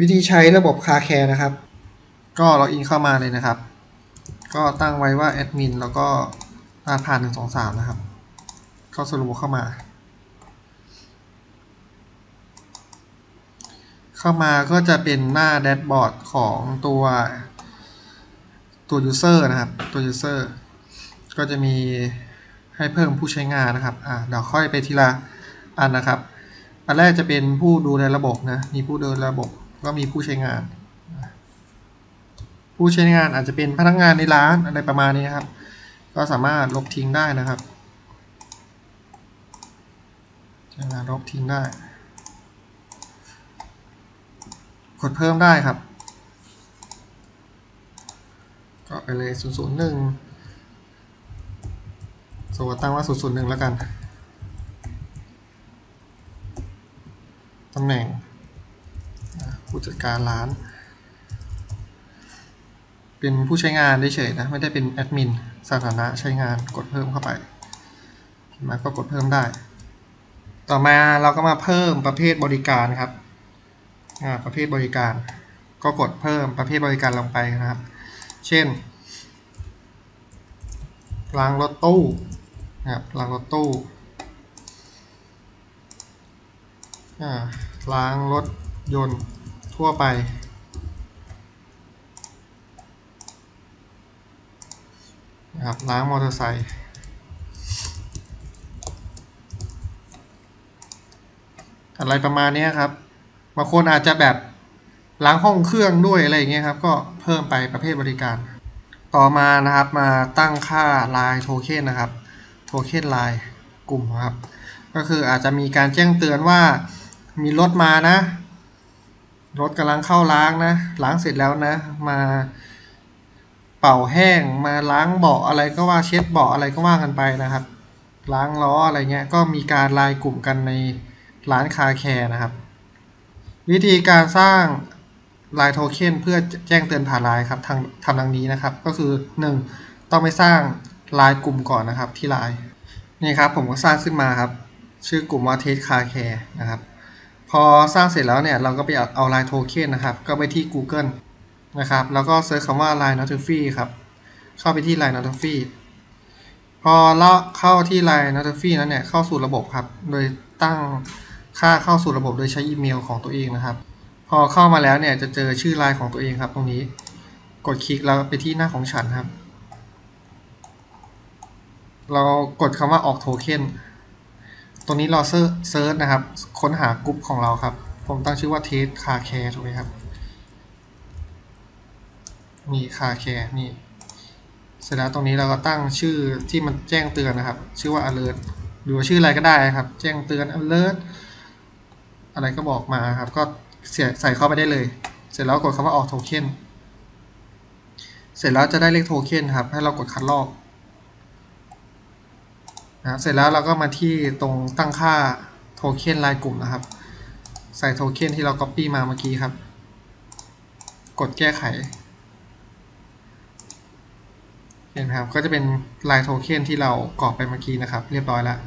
วิธีใช้ระบบคาแคร์นะครับ ก็ล็อกอินเข้ามาเลยนะครับ ก็ตั้งไว้ว่าแอดมินแล้วก็รหัสผ่านหนึ่งสองสามนะครับเข้าสู่ระบบเข้ามา เข้ามาก็จะเป็นหน้าแดชบอร์ดของตัวตัว user นะครับ ตัว user ก็จะมีให้เพิ่มผู้ใช้งานนะครับ อ่าเดี๋ยวค่อยไปทีละอันนะครับ อันแรกจะเป็นผู้ดูแลระบบนะ มีผู้ดูแลระบบ ก็มีผู้ใช้งาน ผู้ใช้งานอาจจะเป็นพนักงานในร้านอะไรประมาณนี้นะครับ ก็สามารถลบทิ้งได้นะครับใช้งานลบทิ้งได้ กดเพิ่มได้ครับ ก็ไปเลย 001สมมติตั้งว่า 001 แล้วกัน ตำแหน่ง ผู้จัดการร้าน เป็นผู้ใช้งานได้เฉยๆนะ ไม่ได้เป็นแอดมินสถานะใช้งานกดเพิ่มเข้าไปมาก็กดเพิ่มได้ ต่อมาเราก็มาเพิ่มประเภทบริการครับประเภทบริการ ก็กดเพิ่มประเภทบริการลงไปนะครับ เช่นล้างรถตู้นะครับล้างรถตู้อ่าล้างรถยนต์ ทั่วไป นะครับล้างมอเตอร์ไซค์อะไรประมาณนี้ครับบางคนอาจจะแบบล้างห้องเครื่องด้วยอะไรอย่างเงี้ยครับ ก็เพิ่มไปประเภทบริการ ต่อมานะครับมาตั้งค่าลายโทเค็นนะครับโทเค็นลายกลุ่มครับ ก็คืออาจจะมีการแจ้งเตือนว่ามีรถมานะ รถกำลังเข้าล้างนะ ล้างเสร็จแล้วนะ มาเป่าแห้ง มาล้างเบาะอะไรก็ว่าเช็ดเบาะอะไรก็ว่ากันไปนะครับ ล้างล้ออะไรเงี้ย ก็มีการลายกลุ่มกันในร้านคาแคร์นะครับ วิธีการสร้างลายโทเค็นเพื่อแจ้งเตือนผ่านไลน์ครับทางทำดังนี้นะครับ ก็คือ 1. ต้องไปสร้างลายกลุ่มก่อนนะครับที่ไลน์นี่ครับผมก็สร้างขึ้นมาครับ ชื่อกลุ่มว่าเทสคาแคร์นะครับ พอสร้างเสร็จแล้วเนี่ยเราก็ไปเอาเอาลายโทเค็นนะครับ ก็ไปที่ Google นะครับ แล้วก็เซิร์ชคำว่า line notify ครับ เข้าไปที่ line notify พอเราเข้าที่ line notify นั้นเนี่ยเข้าสู่ระบบครับ โดยตั้งค่าเข้าสู่ระบบโดยใช้อีเมลของตัวเองนะครับ พอเข้ามาแล้วเนี่ยจะเจอชื่อไลน์ของตัวเองครับ ตรงนี้ กดคลิกแล้วไปที่หน้าของฉันครับ เรากดคำว่าออกโทเค็น ตรงนี้เราเซิร์ชนะครับ ค้นหากลุ่มของเราครับ ผมตั้งชื่อว่าเทสคาแคร์ถูกไหมครับนี่คาแคร์นี่ เสร็จแล้วตรงนี้เราก็ตั้งชื่อที่มันแจ้งเตือนนะครับ ชื่อว่า alert หรือว่าชื่ออะไรก็ได้ครับ แจ้งเตือน alert อะไรก็บอกมาครับ ก็ใส่เข้าไปได้เลย เสร็จแล้วกดคำว่าออกโทเค็น เสร็จแล้วจะได้เลขโทเค็นครับ ให้เรากดคัดลอก นะครับเสร็จแล้วเราก็มาที่ตรงตั้งค่าโทเค็นรายกลุ่มนะครับ ใส่โทเค็นที่เรา Copy มาเมื่อกี้ครับ กดแก้ไข เห็นไหมครับ ก็จะเป็นลายโทเค็นที่เรากรอกไปเมื่อกี้นะครับ เรียบร้อยแล้ว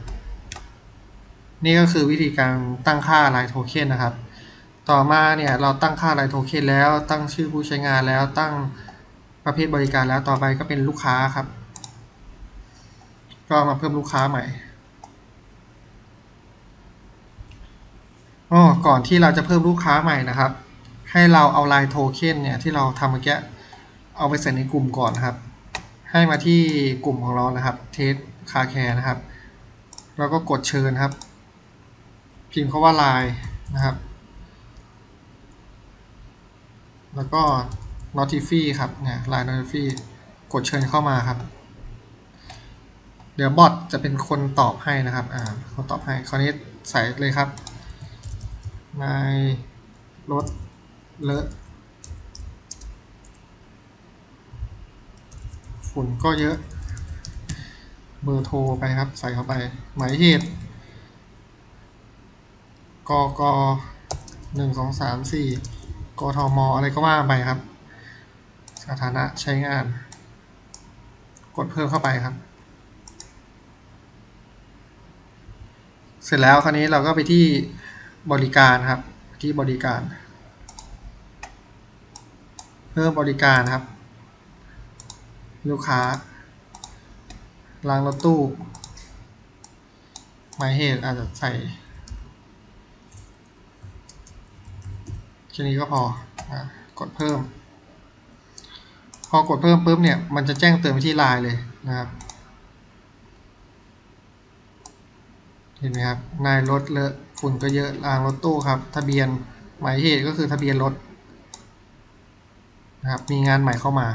นี่ก็คือวิธีการตั้งค่าลายโทเค็นนะครับ ต่อมาเนี่ยเราตั้งค่าลายโทเค็นแล้ว ตั้งชื่อผู้ใช้งานแล้ว ตั้งประเภทบริการแล้ว ต่อไปก็เป็นลูกค้าครับ ก็มาเพิ่มลูกค้าใหม่อ๋อก่อนที่เราจะเพิ่มลูกค้าใหม่นะครับ ให้เราเอาลายโทเค็นเนี่ยที่เราทำเมื่อกี้เอาไปใส่ในกลุ่มก่อนนะครับ ให้มาที่กลุ่มของเรานะครับเทสคาแคร์นะครับ แล้วก็กดเชิญครับ พิมพ์คาว่าไลน์นะครับ แล้วก็ notify ครับเนี่ย line notify กดเชิญเข้ามาครับ เดี๋ยวบอทจะเป็นคนตอบให้นะครับ อ่าเขาตอบให้ คราวนี้ใส่เลยครับในรถเลอะฝุ่นก็เยอะ เบอร์โทรไปครับ ใส่เข้าไป หมายเหตุกกหนึ่งสองสามสี่กทมอะไรก็ว่าไปครับ สถานะใช้งาน กดเพิ่มเข้าไปครับ สร็จแล้วคราวนี้เราก็ไปที่บริการครับ ที่บริการ เพิ่มบริการครับ ลูกค้าล้างรถตู้หมายเหตุอาจจะใส่แค่นี้ก็พออกดเพิ่ม พอกดเพิ่มปุ๊บเนี่ย มันจะแจ้งเตือนไปที่ไลน์เลยนะครับ เห็นไหมครับนายรถเลอะฝุ่นก็เยอะรางรถตู้ครับ ทะเบียนหมายเหตุก็คือทะเบียนรถนะครับมีงานใหม่เข้ามา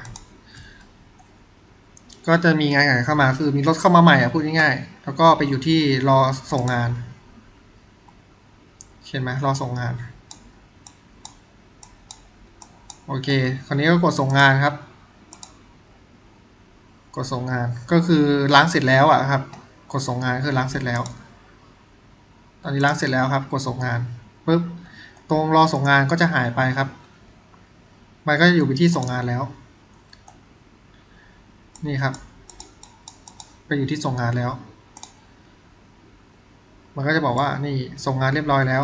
ก็จะมีงานใหม่เข้ามาคือมีรถเข้ามาใหม่อะพูดง่ายๆแล้วก็ไปอยู่ที่รอส่งงานเห็นไหมรอส่งงานโอเคคราวนี้ก็กดส่งงานครับ กดส่งงานก็คือล้างเสร็จแล้วอะครับ กดส่งงานคือล้างเสร็จแล้ว อนนี้ล้างเสร็จแล้วครับ กดส่งงานปุ๊บตรงรอส่งงานก็จะหายไปครับ มันก็จะอยู่ไปที่ส่งงานแล้ว นี่ครับ ไปอยู่ที่ส่งงานแล้ว มันก็จะบอกว่านี่ส่งงานเรียบร้อยแล้ว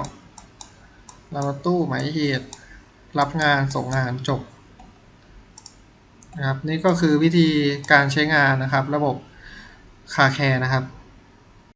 เราตู้หมายเหตุ รับงานส่งงานจบนะครับนี่ก็คือวิธีการใช้งานนะครับ ระบบคาแคร์นะครับ